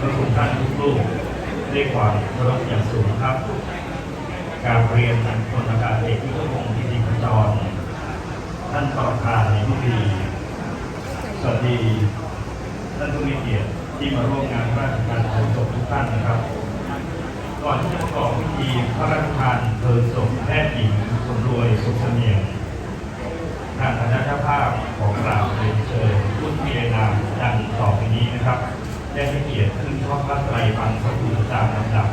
พระคุณท่านทุกรูปด้วยความเคารพอย่างสูงครับ การเรียนพลอากาศเอกที่พงศ์ทิติขจร ท่านประธานในพิธีสวัสดีท่านผู้มีเกียรติที่มาร่วมงานพระราชทานเพลิงศพทุกท่านนะครับ ก่อนที่จะประกอบพิธีพระราชทานเพลิงศพแพทย์หญิงสมรวยสุขเสนียงทางคณะเจ้าภาพของกราบเรียนเชิญผู้ที่ได้นามดังต่อไปนี้นะครับ ได้ให้เกียรติขึ้นทอดพระไตรบังสกุลตามลำดับ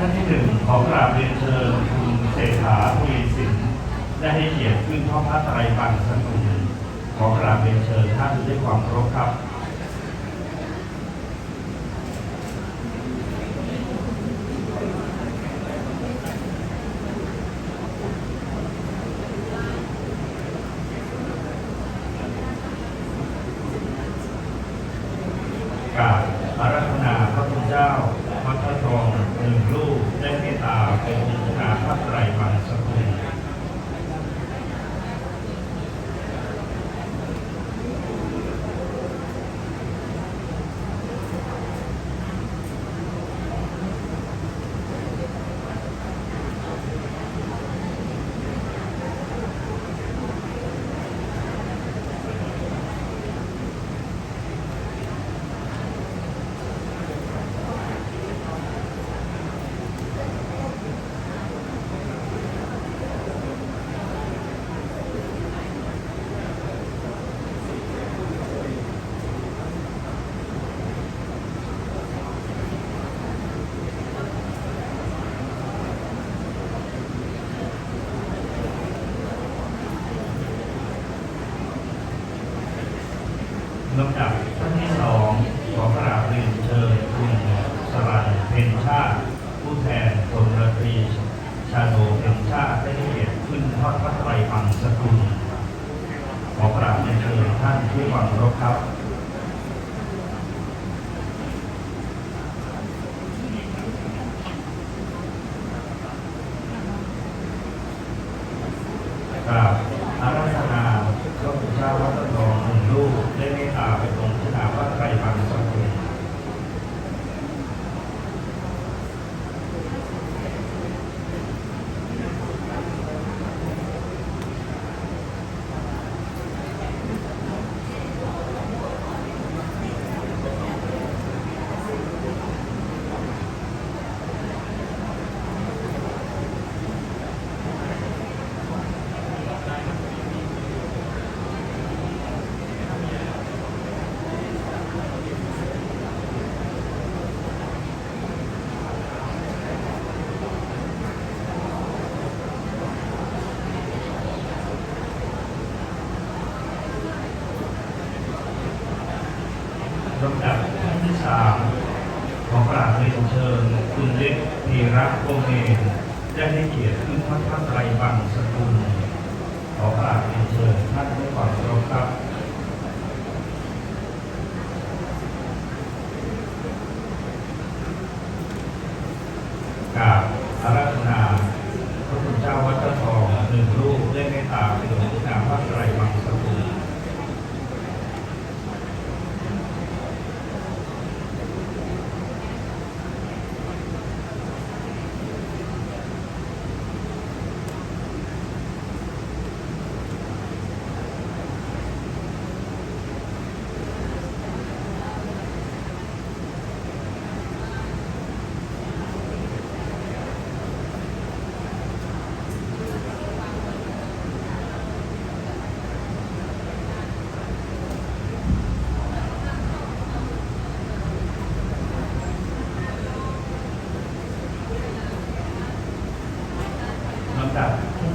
ท่านที่หนึ่งขอกราบเรียนเชิญคุณเศรษฐาผู้มีสินได้ให้เกียรติขึ้นทอพระไตรปังสกุขอกราบเรียนเชิญท่านด้วยความเคารพครับ กราบอารัธนาพระคุณเจ้าวัดพระทองห นึ่งลูกได้เมตตาเป็นองค์การพระไตรบังสกุ ลำดับท่านที่สองขอกราบเรียนเชิญคุณสลันเพ็ญชาติ ผู้แทนพลรตรีชาโดเพ็ญชาติได้ให้เกียรติขึ้นทอดพระไตรบังสกุลขอกราบเรียนเชิญท่านด้วยความรบครับ กราบอาราธนาพระคุณเจ้าวัดตะทองหนึ่งลูกได้เมตตาเป็นองค์ชนาว่าไตรบังสกุล ลำดับที่สามขอกราบเรียนเชิญคุณเล็กธีระโกเมนได้ให้เกียรติขึ้นพระพระไตรบังสกุลขอกราบเรียนเชิญท่านด้วยความเคารพครับกราบอาราธนาพระคุณเจ้าวัดเจ้าทองหนึ่งรูป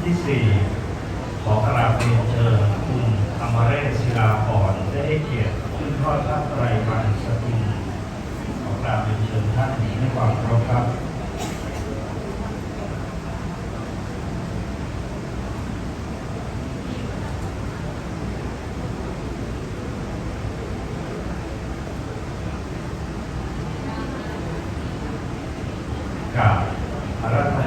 ที่สี่ขอกราบเรียนเชิญคุณอมรเรศศิลาพรได้ให้เกียรติขึ้นทอดพระไตรมันสกุลขอกราบเรียนเชิญท่านในความเคารพครับกรบอาราธ